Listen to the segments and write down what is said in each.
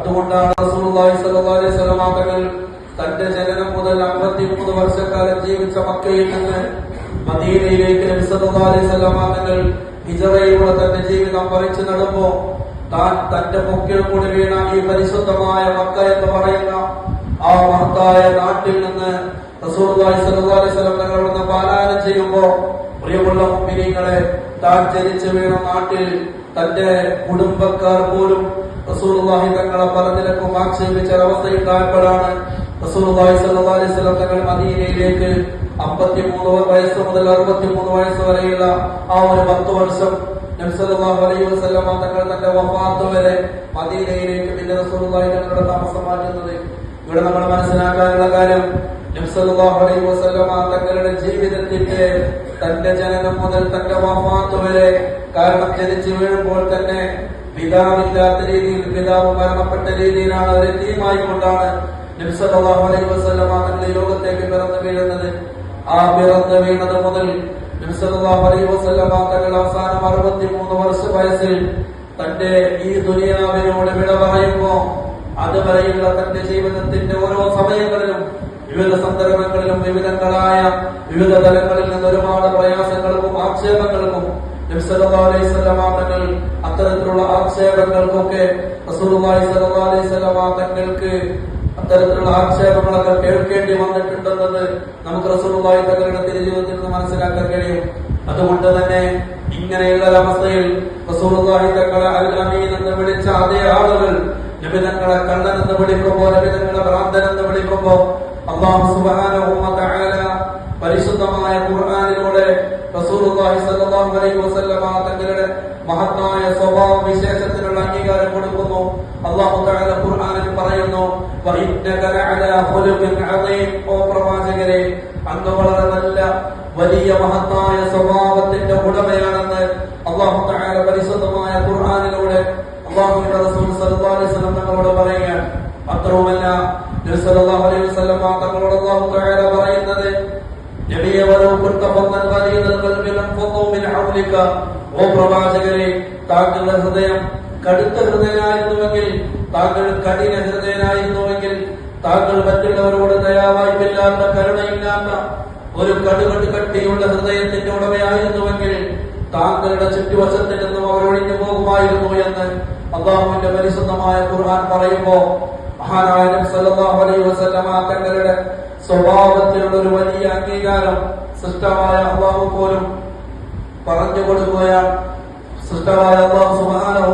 അതുകൊണ്ടാണ് തങ്ങൾ തന്റെ ജനനം മുതൽ 53 വർഷക്കാലം ജീവിച്ച മക്കയിൽ നിന്ന് മദീനയിലേക്ക് നബി സല്ലല്ലാഹു അലൈഹി വസല്ലം തങ്ങൾ ഹിജറയിലൂടെ തന്റെ ജീവിതം പറിച്ചു നടുമ്പോ താൻ തന്റെ പൊക്കിൽ കൂടി വീണ ഈ പരിശുദ്ധമായ മക്ക എന്ന് പറയുന്ന ആ മഹത്തായ നാട്ടിൽ നിന്ന് ഇവിടുന്ന് പാലായനം ചെയ്യുമ്പോ പ്രിയമുള്ള മുഅ്മിനീങ്ങളെ താൻ ജനിച്ചു വീണ നാട്ടിൽ തന്റെ കുടുംബക്കാർ പോലും റസൂലുള്ളാഹി തങ്ങളെ പല നിലക്കും ആക്ഷേപിച്ച ഒരവസ്ഥയിൽ താഴ്പ്പോഴാണ് റസൂലുള്ളാഹി സ്വല്ലല്ലാഹു അലൈഹി വസല്ലം തങ്ങൾ മദീനയിലേക്ക് 53 വയസ്സ് മുതൽ 63 വയസ്സ് വരെയുള്ള ആ ഒരു പത്ത് വർഷം നബി സല്ലല്ലാഹു അലൈഹി വസല്ലം തങ്ങൾ തന്റെ വഫാത്ത് വരെ മദീനയിലേക്ക് പിന്നെ റസൂലുള്ളാഹി തങ്ങളുടെ താമസം മാറ്റുന്നത്. ഇവിടെ നമ്മൾ മനസ്സിലാക്കാനുള്ള കാര്യം തങ്ങളുടെ ജീവിതത്തിന്റെ തന്റെ ജനനം മുതൽ തന്റെ വഫാത്ത് വരെ കാരണം ജനിച്ചു വീഴുമ്പോൾ തന്നെ പിതാവില്ലാത്ത രീതിയിൽ പിതാവ് മരണപ്പെട്ട രീതിയിലാണ് ഒരു തീമായി കൊണ്ടാണ് സല്ലല്ലാഹു അലൈഹി ലോകത്തേക്ക് പിറന്നു വീഴുന്നത്. ആ പിറന്നു വീണത് മുതൽ അലൈഹി തങ്ങൾ അവസാനം 63 വർഷ വയസ്സിൽ തന്റെ ഈ ദുനിയാവിനോട് വിട പറയുമ്പോ അതുവരെയുള്ള തന്റെ ജീവിതത്തിന്റെ ഓരോ സമയങ്ങളിലും വിവിധ സന്ദർഭങ്ങളിലും വിവിധങ്ങളായ വിവിധ തലങ്ങളിൽ നിന്ന് ഒരുപാട് പ്രയാസങ്ങൾക്കും ആക്ഷേപങ്ങൾക്കും അത്തരത്തിലുള്ള ആക്ഷേപങ്ങൾക്കൊക്കെ തങ്ങൾക്ക് അത്തരത്തിലുള്ള ആക്ഷേപങ്ങളൊക്കെ കേൾക്കേണ്ടി വന്നിട്ടുണ്ടെന്നത് നമുക്ക് റസൂലുള്ളാഹി തങ്ങളുടെ തിരുജീവിതത്തിൽ നിന്ന് മനസ്സിലാക്കാൻ കഴിയും. അതുകൊണ്ട് തന്നെ ഇങ്ങനെയുള്ള അവസ്ഥയിൽ റസൂലുള്ളാഹി തങ്ങളെ അൽ എന്ന് വിളിച്ച അതേ ആളുകൾ നബി തങ്ങളെ കള്ളൻ എന്ന് വിളിക്കുമ്പോ ലഭിതങ്ങളെ തങ്ങളെ ഭ്രാന്തൻ എന്ന് വിളിക്കുമ്പോ അള്ളാഹു സുബ്ഹാനഹു വ തആല പരിശുദ്ധമായ ഖുർആനിലൂടെ റസൂലുള്ളാഹി സ്വല്ലല്ലാഹു അലൈഹി വസല്ലമ തങ്ങളുടെ മഹത്തായ സ്വഭാവ വിശേഷത്തിനുള്ള അംഗീകാരം കൊടുക്കുന്നു. അള്ളാഹു തആല ഖുർആനിൽ പറയുന്നു വഇന്നക ലഅലാ ഖുലുഖിൻ അദീം. ഓ പ്രവാചകരെ അങ്ങ് വളരെ നല്ല വലിയ മഹത്തായ സ്വഭാവത്തിന്റെ ഉടമയാണെന്ന് അള്ളാഹു തആല പരിശുദ്ധമായ ഖുർആനിലൂടെ അള്ളാഹുവിന്റെ റസൂൽ സല്ലല്ലാഹു അലൈഹി വസല്ലം തങ്ങളോട് പറയുകയാണ് മാത്രവുമല്ല നബി സല്ലല്ലാഹു അലൈഹി വസല്ലം തങ്ങളോട് അല്ലാഹു തആല പറയുന്നത് നബിയെ വലോ കുന്ത ഫദ്ദൻ മിൻ ഹൗലിക. ഓ പ്രവാചകരെ താങ്കളുടെ ഹൃദയം കടുത്ത ഹൃദയനായിരുന്നുവെങ്കിൽ താങ്കൾ കഠിന ഹൃദയനായിരുന്നുവെങ്കിൽ താങ്കൾ മറ്റുള്ളവരോട് ദയാവായ്പില്ലാത്ത കരുണയില്ലാത്ത ഒരു കടുകട് കട്ടിയുള്ള ഹൃദയത്തിന്റെ ഉടമയായിരുന്നുവെങ്കിൽ താങ്കളുടെ ചുറ്റുവശത്തിൽ നിന്നും അവരൊഴിഞ്ഞു പോകുമായിരുന്നു എന്ന് അള്ളാഹുവിന്റെ പരിശുദ്ധമായ ഖുർആൻ പറയുമ്പോ മഹാനായ അലൈഹി വസല്ലമ തങ്ങളുടെ സ്വഭാവത്തിലുള്ള ഒരു വലിയ അംഗീകാരം സൃഷ്ടമായ അള്ളാഹു പോലും പറഞ്ഞു കൊടുക്കുകയാണ്. സൃഷ്ടമായ അള്ളാഹു സുബ്ഹാനഹു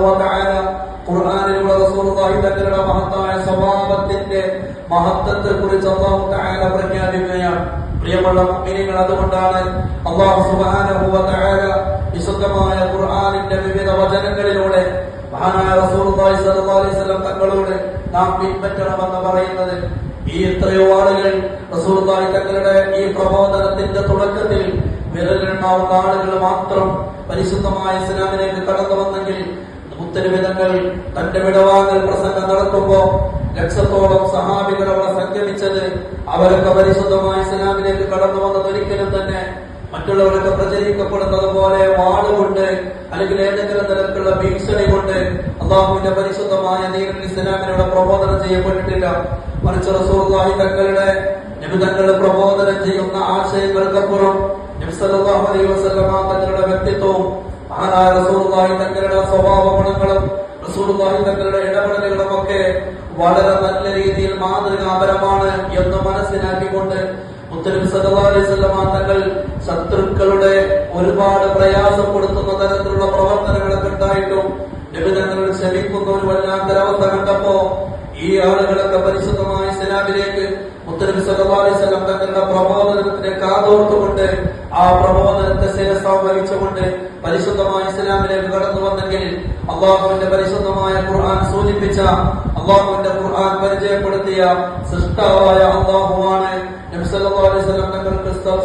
ഖുർആാനിലുള്ള റസൂലുള്ളാഹി തങ്ങളുടെ മഹത്തായ സ്വഭാവത്തിന്റെ മഹത്വത്തെ കുറിച്ച് അള്ളാഹു തആല പ്രഖ്യാപിക്കുകയാണ്. പ്രിയമുള്ള മുഅ്മിനീങ്ങൾ അതുകൊണ്ടാണ് അള്ളാഹു സുബ്ഹാനഹു വ തആല വിശുദ്ധമായ ഖുർആനിന്റെ വിവിധ വചനങ്ങളിലൂടെ മഹാനായ റസൂലുള്ളാഹി സ്വല്ലല്ലാഹു അലൈഹി വസല്ലം തങ്ങളോട് നാം പിൻപറ്റണമെന്ന് പറയുന്നത് ഈ എത്രയോ ആളുകൾ റസൂലുള്ളാഹി തങ്ങളുടെ ഈ പ്രബോധനത്തിന്റെ തുടക്കത്തിൽ വിരലിലുണ്ടാവുന്ന ആളുകൾ മാത്രം പരിശുദ്ധമായ ഇസ്ലാമിലേക്ക് കടന്നു വന്നെങ്കിൽ ഉത്തരവിധങ്ങൾ തന്റെ വിടവാങ്ങൽ പ്രസംഗം നടത്തുമ്പോ ലക്ഷത്തോളം സഹാബികൾ അവിടെ സംഗമിച്ചത് അവരൊക്കെ പരിശുദ്ധമായ ഇസ്ലാമിലേക്ക് കടന്നു വന്നത് ഒരിക്കലും തന്നെ മറ്റുള്ളവരൊക്കെ പ്രചരിക്കപ്പെടുന്നത് പോലെ വാളുകൊണ്ട് അല്ലെങ്കിൽ ഏതെങ്കിലും തരത്തിലുള്ള ഭീഷണി കൊണ്ട് അള്ളാഹുവിന്റെ പരിശുദ്ധമായ നീരസ്ലാമിനോട് പ്രബോധനം ചെയ്യപ്പെട്ടിട്ടില്ല. മറിച്ച് റസൂലുള്ളാഹി തങ്ങളുടെ നിമിതങ്ങൾ തങ്ങൾ പ്രബോധനം ചെയ്യുന്ന ആശയങ്ങൾക്കപ്പുറം നബി സല്ലല്ലാഹു അലൈഹി വസല്ലമ തങ്ങളുടെ വ്യക്തിത്വവും മഹാനായ റസൂലുള്ളാഹി തങ്ങളുടെ സ്വഭാവ ഗുണങ്ങളും റസൂലുള്ളാഹി തങ്ങളുടെ ഇടപെടലുകളും ഒക്കെ വളരെ നല്ല രീതിയിൽ മാതൃകാപരമാണ് എന്ന് മനസ്സിലാക്കിക്കൊണ്ട് മുത്തലിം അലൈഹി തങ്ങൾ ശത്രുക്കളുടെ ഒരുപാട് പ്രയാസപ്പെടുത്തുന്ന തരത്തിലുള്ള പ്രവർത്തനങ്ങളൊക്കെ ഉണ്ടായിട്ടും നബി തങ്ങൾ ഒരു വല്ലാത്തൊരവസ്ഥ കണ്ടപ്പോ ഈ ആളുകളൊക്കെ പരിശുദ്ധമായ ഇസ്ലാമിലേക്ക് മുത്തലിം വസല്ലം തങ്ങളുടെ പ്രബോധനത്തിന് കാതോർത്തുകൊണ്ട് ആ പ്രബോധനത്തെ ശിരസാവ് വഹിച്ചുകൊണ്ട് പരിശുദ്ധമായ ഇസ്ലാമിലേക്ക് കടന്നു വന്നെങ്കിൽ അള്ളാഹുവിന്റെ പരിശുദ്ധമായ ഖുർആൻ സൂചിപ്പിച്ച അള്ളാഹുവിന്റെ ഖുർആൻ പരിചയപ്പെടുത്തിയ സൃഷ്ടാവായ അള്ളാഹുവാണ്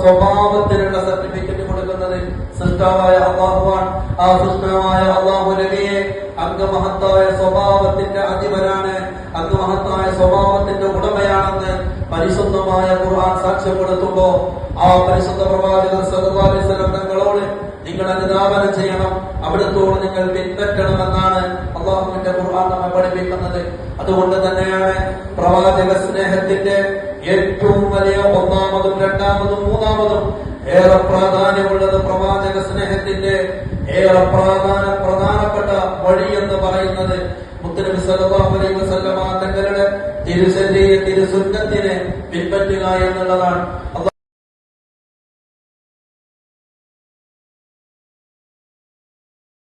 സ്വഭാവത്തിനുള്ള സർട്ടിഫിക്കറ്റ് കൊടുക്കുന്നത് സൃഷ്ടാവായ അള്ളാഹുവാൻ ആ സൃഷ്ടാവായ അള്ളാഹു നബിയെ അങ്ങ് സ്വഭാവത്തിന്റെ അധിപനാണ്. അങ്ങ് മഹത്തായ സ്വഭാവത്തിന്റെ ഉടമയാണെന്ന് പരിശുദ്ധമായ ഖുർആൻ സാക്ഷ്യപ്പെടുത്തുമ്പോ ആ പരിശുദ്ധ പ്രവാചകർ സല്ലല്ലാഹു തങ്ങളോട് നിങ്ങൾ അനുദാപനം ചെയ്യണം. അവിടത്തോട് നിങ്ങൾ പിൻപറ്റണമെന്നാണ് അള്ളാഹുവിന്റെ ഖുർആൻ നമ്മെ പഠിപ്പിക്കുന്നത്. അതുകൊണ്ട് തന്നെയാണ് പ്രവാചക സ്നേഹത്തിന്റെ ഏറ്റവും വലിയ ഒന്നാമതും രണ്ടാമതും മൂന്നാമതും ഏറെ പ്രാധാന്യമുള്ളത് പ്രവാചക സ്നേഹത്തിന്റെ ഏറെ പ്രാധാന പ്രധാനപ്പെട്ട വഴി എന്ന് പറയുന്നത് മുത്തനബി സല്ലല്ലാഹു അലൈഹി വസല്ലമ തങ്ങളുടെ തിരുസന്നിയെ തിരുസുന്നത്തിനെ പിൻപറ്റുക എന്നുള്ളതാണ്.